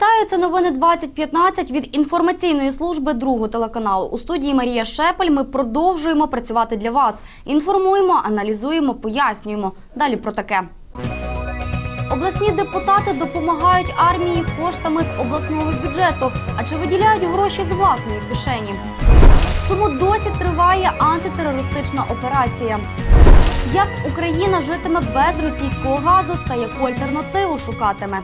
Вітаю, це новини 2015 від інформаційної служби другого телеканалу. У студії Марія Шепель ми продовжуємо працювати для вас. Інформуємо, аналізуємо, пояснюємо. Далі про таке. Обласні депутати допомагають армії коштами з обласного бюджету. А чи виділяють гроші з власної кишені? Чому досі триває антитерористична операція? Як Україна житиме без російського газу та яку альтернативу шукатиме?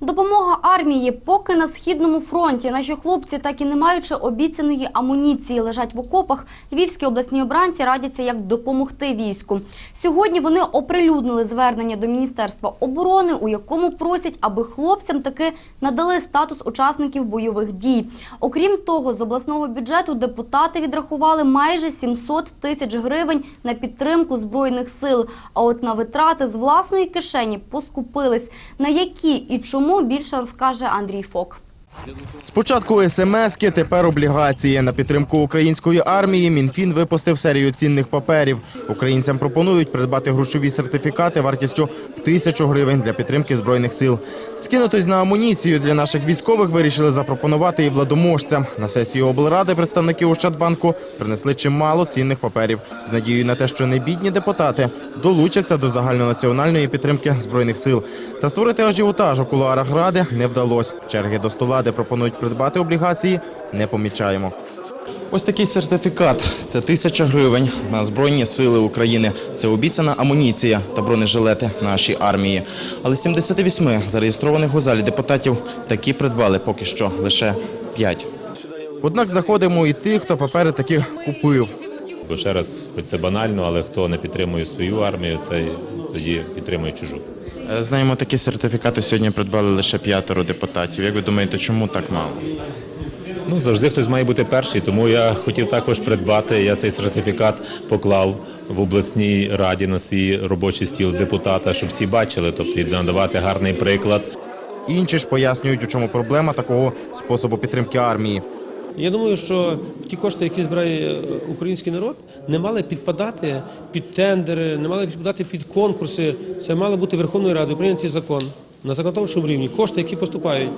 Допомога армії, поки на східному фронті наші хлопці, так і не маючи обіцяної амуніції, лежать в окопах. Львівські обласні обранці радяться, як допомогти війську. Сьогодні вони оприлюднили звернення до міністерства оборони, у якому просять, аби хлопцям таки надали статус учасників бойових дій. Окрім того, з обласного бюджету депутати відрахували майже 700 тисяч гривень на підтримку збройних сил. А от на витрати з власної кишені поскупились. На які і чому більше розкаже Андрій Фок. Спочатку СМСки, тепер облігації. На підтримку української армії Мінфін випустив серію цінних паперів. Українцям пропонують придбати грошові сертифікати вартістю в тисячу гривень для підтримки збройних сил. Скинутись на амуніцію для наших військових вирішили запропонувати і владоможцям. На сесію облради представники Ощадбанку принесли чимало цінних паперів з надією на те, що небідні депутати долучаться до загальнонаціональної підтримки збройних сил. Та створити ажіотаж у кулуарах ради не вдалося. Черги до стола, де пропонують придбати облігації, не помічаємо. Ось такий сертифікат. Це тисяча гривень на Збройні Сили України. Це обіцяна амуніція та бронежилети нашій армії. Але з 78 зареєстрованих у залі депутатів такі придбали поки що лише 5. Однак знаходимо і тих, хто папери таки купив. Бо ще раз, хоч це банально, але хто не підтримує свою армію, це тоді підтримує чужу. Е, Знаємо, такі сертифікати сьогодні придбали лише п'ятеро депутатів. Як ви думаєте, чому так мало? Ну завжди хтось має бути перший, тому я хотів також придбати. Я цей сертифікат поклав в обласній раді на свій робочий стіл депутата, щоб всі бачили, тобто і надавати гарний приклад. Інші ж пояснюють, у чому проблема такого способу підтримки армії. Я думаю, що ті кошти, які збирає е, український народ, не мали підпадати під тендери, не мали підпадати під конкурси. Це мало бути Верховною Радою прийнятий закон на законодавчому рівні. Кошти, які поступають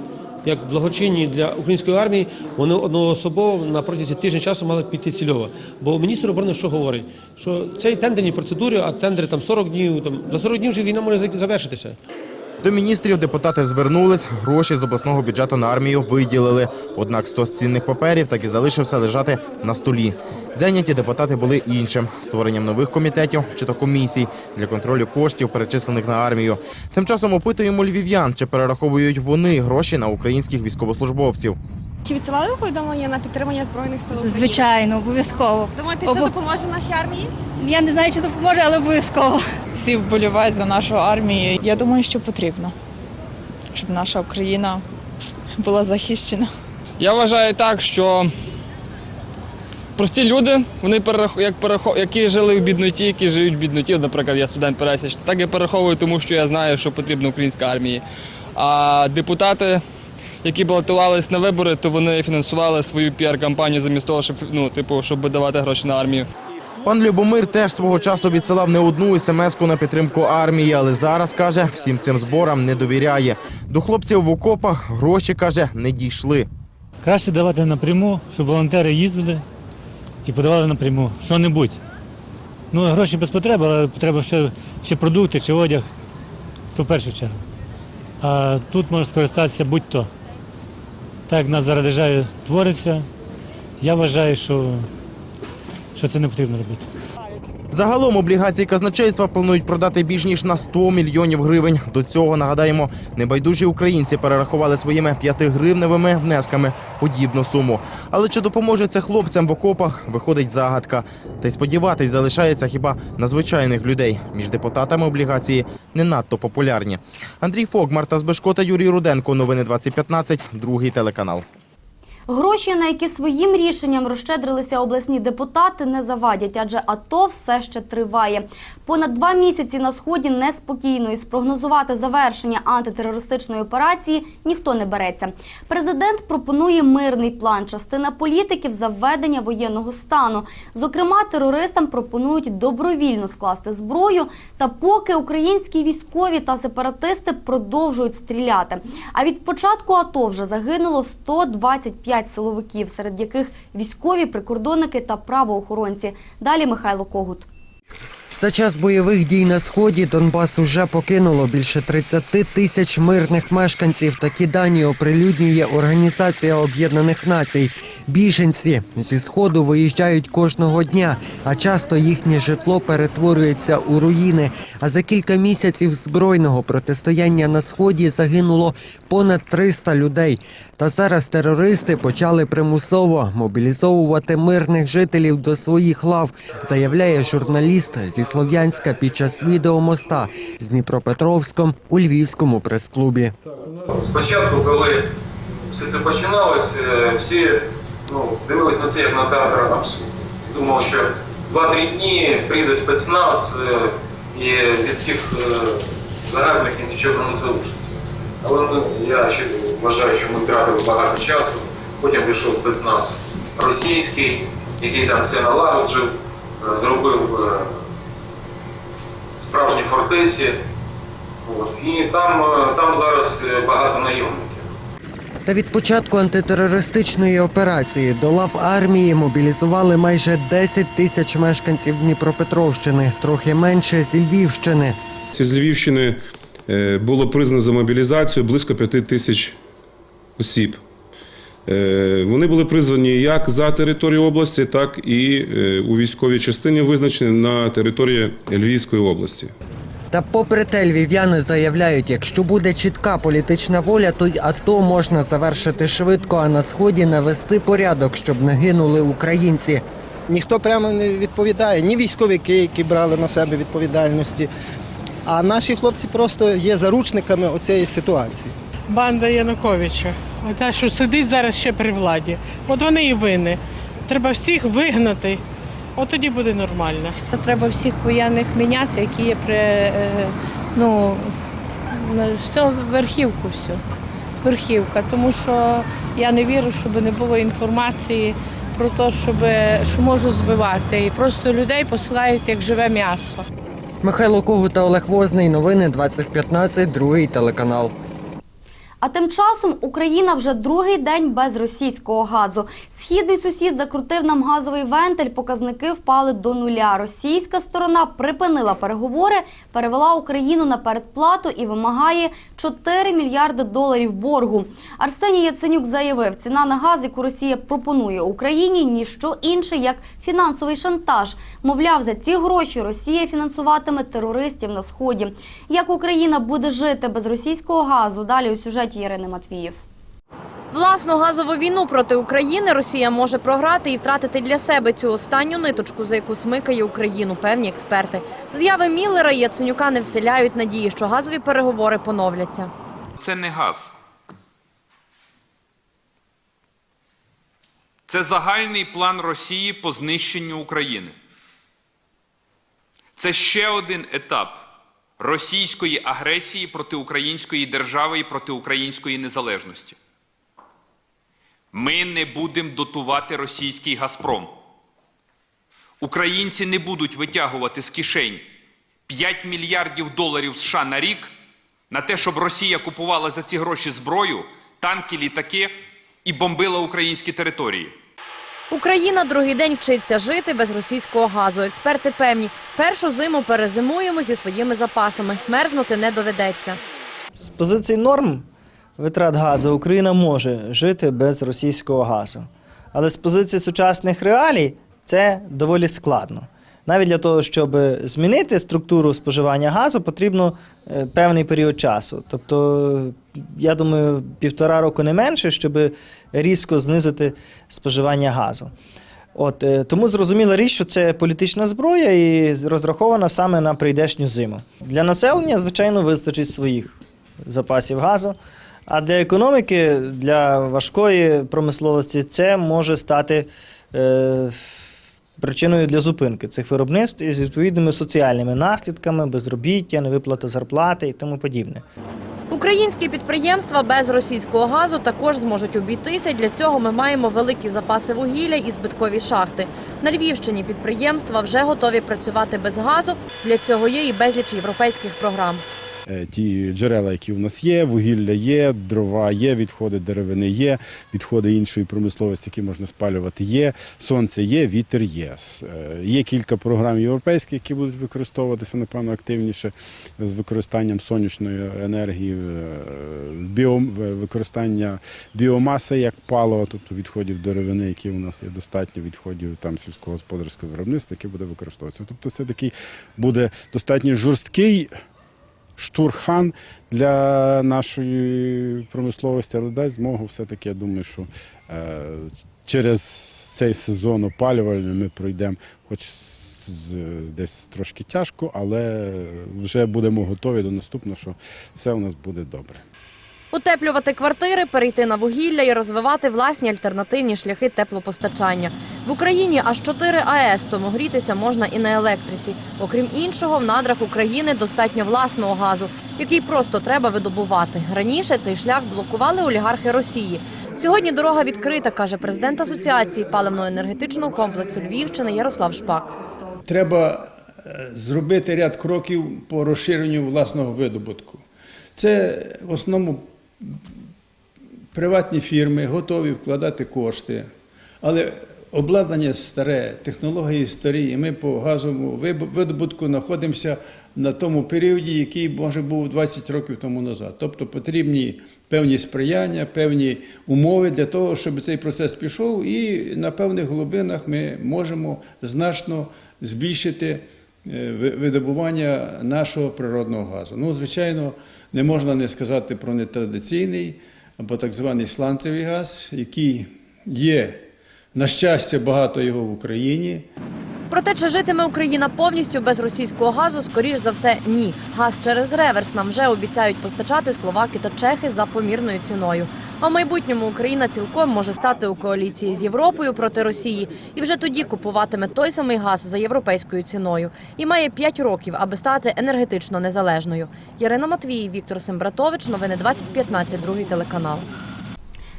як благочинні для української армії, вони одноособово на протязі тижня часу мали піти цільово. Бо міністр оборони що говорить? Що це тендерні процедури, а тендери там 40 днів. Там за 40 днів вже війна може завершитися. До міністрів депутати звернулись, гроші з обласного бюджету на армію виділили. Однак стос цінних паперів так і залишився лежати на столі. Зайняті депутати були іншим створенням нових комітетів чи то комісій для контролю коштів, перечислених на армію. Тим часом опитуємо львів'ян, чи перераховують вони гроші на українських військовослужбовців. Чи відсилали ви повідомлення на підтримання збройних сил? України? Звичайно, обов'язково. Думаєте, це Обо- допоможе нашій армії? Я не знаю, чи допоможе, але обов'язково. всі вболівають за нашу армію. Я думаю, що потрібно, щоб наша Україна була захищена. Я вважаю так, що прості люди, вони перерах... як перерахов... які жили в бідноті, які живуть в бідноті, от, наприклад, я студент пересічний, так і перераховую, тому що я знаю, що потрібно українська армії. А депутати, які балотувалися на вибори, то вони фінансували свою піар-кампанію замість того, щоб ну, типу, щоб давати гроші на армію. Пан Любомир теж свого часу відсилав не одну смс-ку на підтримку армії, але зараз каже, всім цим зборам не довіряє. До хлопців в окопах гроші каже не дійшли. Краще давати напряму, щоб волонтери їздили і подавали напряму. Що-небудь. Ну, гроші без потреби, але треба ще чи продукти, чи одяг, то в першу чергу. А тут можна скористатися будь-то. Так як в нас зараз державі твориться, я вважаю, що, що це не потрібно робити. Загалом облігації казначейства планують продати більш ніж на 100 мільйонів гривень. До цього нагадаємо, небайдужі українці перерахували своїми 5-гривневими внесками подібну суму. Але чи допоможе це хлопцям в окопах, виходить загадка. Та й сподіватись залишається хіба на звичайних людей. Між депутатами облігації не надто популярні. Андрій Фок, Марта Збешко та Юрій Руденко. Новини 2015, другий телеканал. Гроші, на які своїм рішенням розщедрилися обласні депутати, не завадять, адже АТО все ще триває. Понад два місяці на сході неспокійно і спрогнозувати завершення антитерористичної операції ніхто не береться. Президент пропонує мирний план. Частина політиків за введення воєнного стану. Зокрема, терористам пропонують добровільно скласти зброю. Та поки українські військові та сепаратисти продовжують стріляти. А від початку АТО вже загинуло 125 силовиків, серед яких військові, прикордонники та правоохоронці. Далі Михайло Когут. За час бойових дій на сході Донбас уже покинуло більше 30 тисяч мирних мешканців. Такі дані оприлюднює Організація Об'єднаних Націй. Біженці зі сходу виїжджають кожного дня, а часто їхнє житло перетворюється у руїни. А за кілька місяців збройного протистояння на сході загинуло понад 300 людей. Та зараз терористи почали примусово мобілізовувати мирних жителів до своїх лав, заявляє журналіст зі Слов'янська під час відеомоста з Дніпропетровськом у Львівському прес-клубі. Спочатку, коли все це починалось, е, всі ну, дивились на це як на театр абсурду. Думав, що 2-3 дні прийде спецназ е, і від цих е, загарбників нічого не залишиться. Але ми, я ще вважаю, що ми втратили багато часу. Потім пішов спецназ російський, який там все налагоджив, е, зробив справжні фортеці. От. І там, там зараз багато найомників. Та від початку антитерористичної операції до лав армії мобілізували майже 10 тисяч мешканців Дніпропетровщини, трохи менше зі Львівщини. З Львівщини е, було признано за мобілізацію близько 5 тисяч осіб. Е, Вони були призвані як за територію області, так і е, у військовій частині визначені на території Львівської області. Та попри те, львів'яни заявляють, якщо буде чітка політична воля, то й АТО можна завершити швидко, а на сході навести порядок, щоб не гинули українці. Ніхто прямо не відповідає, ні військовики, які брали на себе відповідальності. А наші хлопці просто є заручниками оцієї ситуації. Банда Януковича. Оця, що сидить зараз ще при владі. От вони і винні. Треба всіх вигнати, от тоді буде нормально. Треба всіх воєнних міняти, які є при е, ну все верхівку все. Верхівка. Тому що я не вірю, щоб не було інформації про те, щоб що можуть збивати. І просто людей посилають як живе м'ясо. Михайло Когут та Олег Возний. Новини 2015, другий телеканал. А тим часом Україна вже другий день без російського газу. Східний сусід закрутив нам газовий вентиль. Показники впали до нуля. Російська сторона припинила переговори, перевела Україну на передплату і вимагає 4 мільярди доларів боргу. Арсеній Яценюк заявив, ціна на газ, яку Росія пропонує Україні, ніщо інше як фінансовий шантаж. Мовляв, за ці гроші Росія фінансуватиме терористів на сході. Як Україна буде жити без російського газу? Далі у сюжеті Ірини Матвіїв. Власну газову війну проти України Росія може програти і втратити для себе цю останню ниточку, за яку смикає Україну, певні експерти. З'яви Міллера і Яценюка не вселяють надії, що газові переговори поновляться. Це не газ. Це загальний план Росії по знищенню України. Це ще один етап російської агресії проти української держави і проти української незалежності. Ми не будемо дотувати російський Газпром. Українці не будуть витягувати з кишень 5 мільярдів доларів США на рік на те, щоб Росія купувала за ці гроші зброю, танки, літаки і бомбила українські території. Україна другий день вчиться жити без російського газу. Експерти певні, першу зиму перезимуємо зі своїми запасами. Мерзнути не доведеться. З позиції норм витрат газу Україна може жити без російського газу. Але з позиції сучасних реалій це доволі складно. Навіть для того, щоб змінити структуру споживання газу, потрібно е, певний період часу. Тобто, я думаю, півтора року не менше, щоб різко знизити споживання газу. От, е, тому зрозуміла річ, що це політична зброя і розрахована саме на прийдешню зиму. Для населення, звичайно, вистачить своїх запасів газу. А для економіки, для важкої промисловості, це може стати е, причиною для зупинки цих виробництв із відповідними соціальними наслідками, безробіття, невиплата зарплати і тому подібне. Українські підприємства без російського газу також зможуть обійтися. Для цього ми маємо великі запаси вугілля і збиткові шахти. На Львівщині підприємства вже готові працювати без газу. Для цього є і безліч європейських програм. Е, ті джерела, які в нас є, вугілля є, дрова є, відходи деревини є, відходи іншої промисловості, які можна спалювати, є, сонце є, вітер є. Е, Є кілька програм європейських, які будуть використовуватися, напевно, активніше з використанням сонячної енергії, е, біо, використання біомаси як палива, тобто відходів деревини, які у нас є достатньо, відходів там сільськогосподарського виробництва, яке буде використовуватися. Тобто це такий буде достатньо жорсткий штурхан для нашої промисловості, але дасть змогу все-таки, я думаю, що е, через цей сезон опалювальний ми пройдемо, хоч з- десь трошки тяжко, але вже будемо готові до наступного, що все у нас буде добре. Утеплювати квартири, перейти на вугілля і розвивати власні альтернативні шляхи теплопостачання. В Україні аж 4 АЕС, тому грітися можна і на електриці. Окрім іншого, в надрах України достатньо власного газу, який просто треба видобувати. Раніше цей шлях блокували олігархи Росії. Сьогодні дорога відкрита, каже президент Асоціації паливно-енергетичного комплексу Львівщини Ярослав Шпак. треба е, зробити ряд кроків по розширенню власного видобутку. Це в основному приватні фірми готові вкладати кошти, але обладнання старе, технології старі, і ми по газовому видобутку знаходимося на тому періоді, який може був 20 років тому назад. Тобто потрібні певні сприяння, певні умови для того, щоб цей процес пішов, і на певних глибинах ми можемо значно збільшити е, видобування нашого природного газу. Ну, звичайно, не можна не сказати про нетрадиційний або так званий сланцевий газ, який є, на щастя, багато його в Україні. Проте, чи житиме Україна повністю без російського газу, скоріш за все, ні. Газ через реверс нам вже обіцяють постачати словаки та чехи за помірною ціною. А в майбутньому Україна цілком може стати у коаліції з Європою проти Росії і вже тоді купуватиме той самий газ за європейською ціною. І має 5 років, аби стати енергетично незалежною. Ярина Матвій, Віктор Сембратович. Новини 2015, другий телеканал.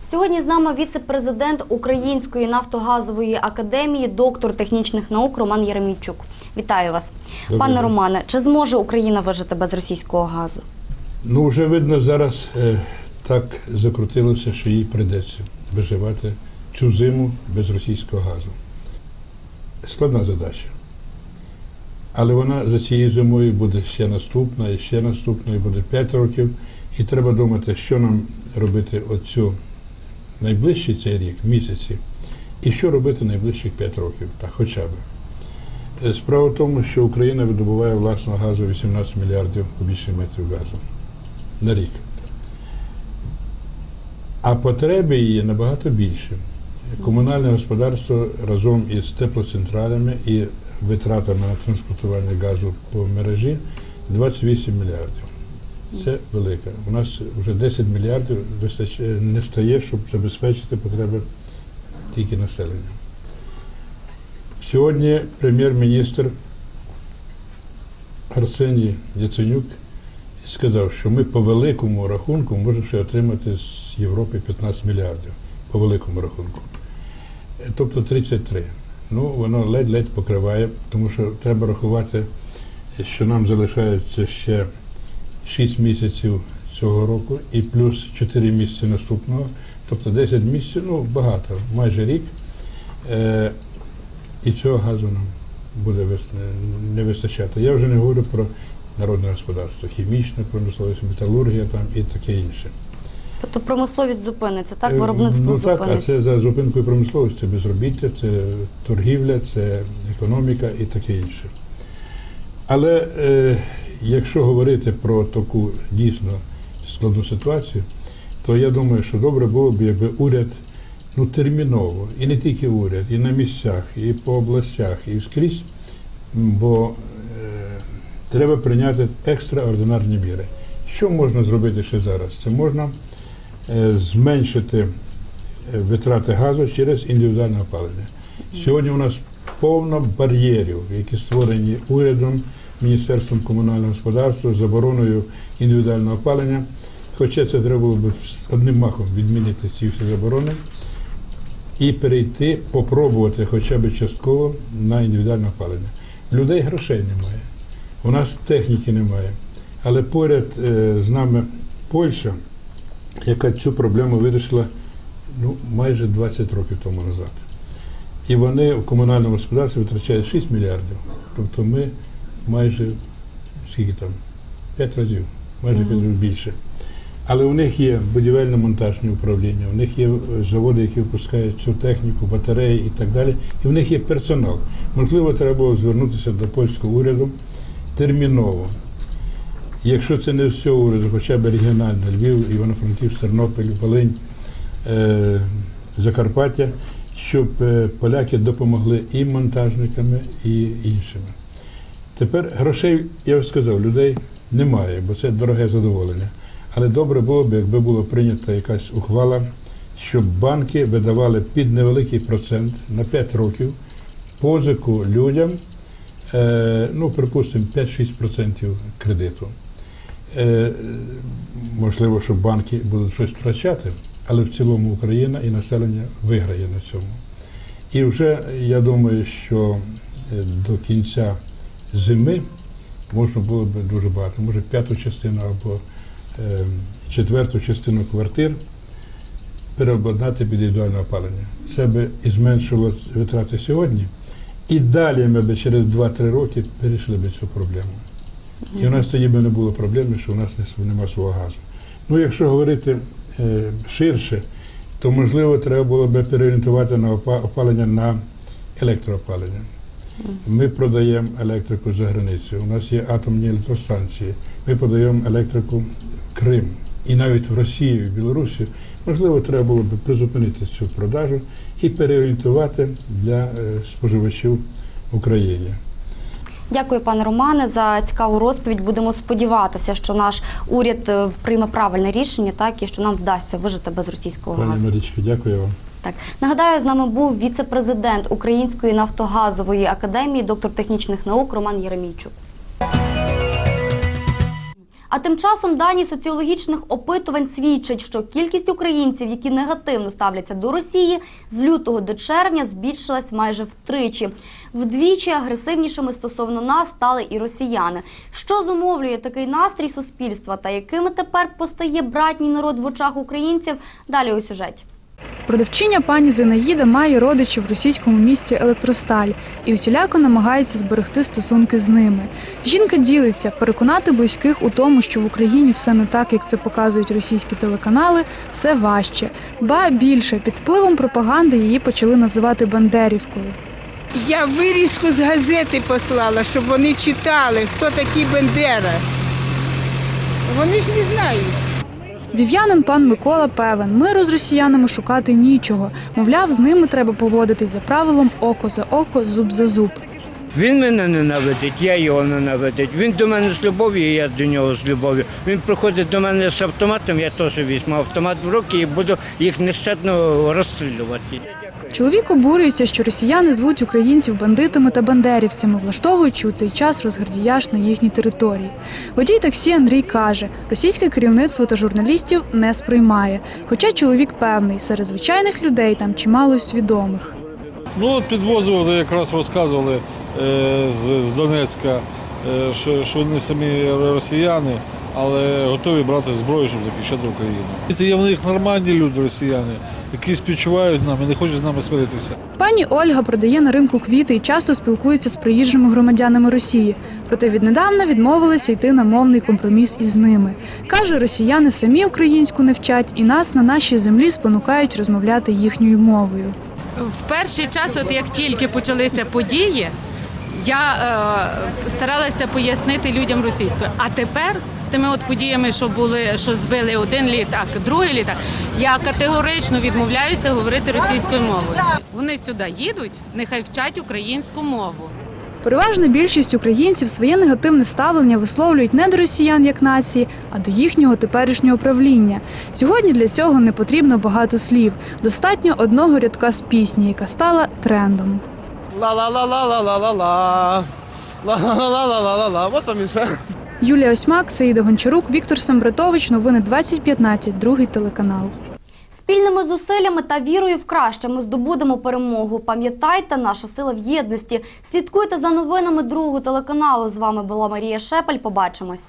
Сьогодні з нами віце-президент Української нафтогазової академії, доктор технічних наук Роман Єремійчук. Вітаю вас, Добрий пане. Романе. Чи зможе Україна вижити без російського газу? Ну, вже видно, зараз е, так закрутилося, що їй прийдеться виживати цю зиму без російського газу. Складна задача. Але вона за цією зимою буде ще наступна, і ще наступна, і буде 5 років. І треба думати, що нам робити оцю найближчий цей рік, місяці, і що робити найближчих 5 років, так, хоча б. Справа в тому, що Україна видобуває власного газу 18 мільярдів кубічних метрів газу на рік. А потреби її набагато більше. Комунальне господарство разом із теплоцентралями і витратами на транспортування газу по мережі 28 мільярдів. Це велика. У нас вже 10 мільярдів не стає, щоб забезпечити потреби тільки населення. Сьогодні прем'єр-міністр Арсеній Яценюк сказав, що ми по великому рахунку можемо ще отримати з Європи 15 мільярдів. По великому рахунку. Е, Тобто 33. Ну, воно ледь-ледь покриває, тому що треба рахувати, що нам залишається ще 6 місяців цього року і плюс 4 місяці наступного. Тобто 10 місяців, ну багато, майже рік. Е, і цього газу нам буде не вистачати. Я вже не говорю про народне господарство, хімічна промисловість, металургія там і таке інше. Тобто промисловість зупиниться, так Е, виробництво ну, так, а це за зупинкою промисловості, це безробіття, це торгівля, це економіка і таке інше. Але е, якщо говорити про таку дійсно складну ситуацію, то я думаю, що добре було б, якби уряд ну, терміново, і не тільки уряд, і на місцях, і по областях, і скрізь, бо треба прийняти екстраординарні міри. Що можна зробити ще зараз? Це можна е, зменшити е, витрати газу через індивідуальне опалення. Сьогодні у нас повно бар'єрів, які створені урядом, Міністерством комунального господарства, забороною індивідуального опалення. Хоча це треба було б одним махом відмінити ці всі заборони і перейти, попробувати хоча б частково на індивідуальне опалення. Людей грошей немає, у нас техніки немає. Але поряд е, з нами Польща, яка цю проблему вирішила ну, майже 20 років тому назад. І вони в комунальному господарстві витрачають 6 мільярдів. Тобто ми майже скільки там? 5 разів, майже 5 разів більше. Але у них є будівельно-монтажні управління, у них є е, заводи, які випускають цю техніку, батареї і так далі. І в них є персонал. Можливо, треба було звернутися до польського уряду терміново. Якщо це не всього уряду, хоча б регіонально, Львів, Івано-Франківськ, Тернопіль, Волинь, е, Закарпаття, щоб е, поляки допомогли і монтажниками, і іншими. Тепер грошей, я вже сказав, людей немає, бо це дороге задоволення. Але добре було б, якби була прийнята якась ухвала, щоб банки видавали під невеликий процент на 5 років позику людям, ну, припустимо, 5-6% кредиту. Можливо, що банки будуть щось втрачати, але в цілому Україна і населення виграє на цьому. І вже я думаю, що до кінця зими можна було б дуже багато, може п'яту частину або четверту частину квартир переобладнати під індивідуальне опалення. Це би і зменшило витрати сьогодні. І далі ми б через 2-3 роки вирішили б цю проблему. І у нас тоді б не було проблеми, що у нас нема свого газу. Ну, якщо говорити е, ширше, то можливо треба було б переорієнтувати на опалення на електроопалення. Ми продаємо електрику за границею. У нас є атомні електростанції. Ми подаємо електрику в Крим. І навіть в Росію, в Білорусі, можливо, треба було б призупинити цю продажу і переорієнтувати для е, споживачів в Україні. Дякую, пане Романе, за цікаву розповідь. Будемо сподіватися, що наш уряд е, прийме правильне рішення, так і що нам вдасться вижити без російського Пані газу. Марічко, дякую вам. Так нагадаю, з нами був віце-президент Української нафтогазової академії, доктор технічних наук Роман Єремійчук. А тим часом дані соціологічних опитувань свідчать, що кількість українців, які негативно ставляться до Росії, з лютого до червня збільшилась майже втричі. Вдвічі агресивнішими стосовно нас стали і росіяни. Що зумовлює такий настрій суспільства та якими тепер постає братній народ в очах українців? Далі у сюжеті. Продавчиня пані Зинаїда має родичів в російському місті Електросталь і усіляко намагається зберегти стосунки з ними. Жінка ділиться, переконати близьких у тому, що в Україні все не так, як це показують російські телеканали, все важче. Ба більше під впливом пропаганди її почали називати Бандерівкою. Я вирізку з газети послала, щоб вони читали, хто такий Бендера. Вони ж не знають. Вів'янин пан Микола певен, миру з росіянами шукати нічого. Мовляв, з ними треба поводитись за правилом око за око, зуб за зуб. Він мене ненавидить, я його ненавидить. Він до мене з любов'ю, я до нього з любов'ю. Він приходить до мене з автоматом, я теж візьму автомат в руки і буду їх нещадно розстрілювати. Чоловік обурюється, що росіяни звуть українців бандитами та бандерівцями, влаштовуючи у цей час розгардіяж на їхній території. Водій таксі Андрій каже, російське керівництво та журналістів не сприймає. Хоча чоловік певний, серед звичайних людей там чимало свідомих. Ну от підвозили, якраз розказували е, з, з Донецька, е, що, що вони самі росіяни, але готові брати зброю, щоб захищати Україну. Це є в них нормальні люди, росіяни, які співчувають нам і не хочуть з нами смиритися. Пані Ольга продає на ринку квіти і часто спілкується з приїжджими громадянами Росії. Проте віднедавна відмовилася йти на мовний компроміс із ними. Каже, росіяни самі українську не вчать і нас на нашій землі спонукають розмовляти їхньою мовою. В перший час, от як тільки почалися події, я е, старалася пояснити людям російською. А тепер з тими от подіями, що були, що збили один літак, другий літак, я категорично відмовляюся говорити російською мовою. Вони сюди їдуть, нехай вчать українську мову. Переважна більшість українців своє негативне ставлення висловлюють не до росіян як нації, а до їхнього теперішнього правління. Сьогодні для цього не потрібно багато слів. Достатньо одного рядка з пісні, яка стала трендом. Ла-ла-ла-ла-ла-ла-ла. Ла-ла-ла-ла-ла-ла-ла. Вот вам і все. Юлія Осьмак, Саїда Гончарук, Віктор Самбратович. Новини 2015. Другий телеканал. Спільними зусиллями та вірою в краще ми здобудемо перемогу. Пам'ятайте, наша сила в єдності. Слідкуйте за новинами другого телеканалу. З вами була Марія Шепель. Побачимось.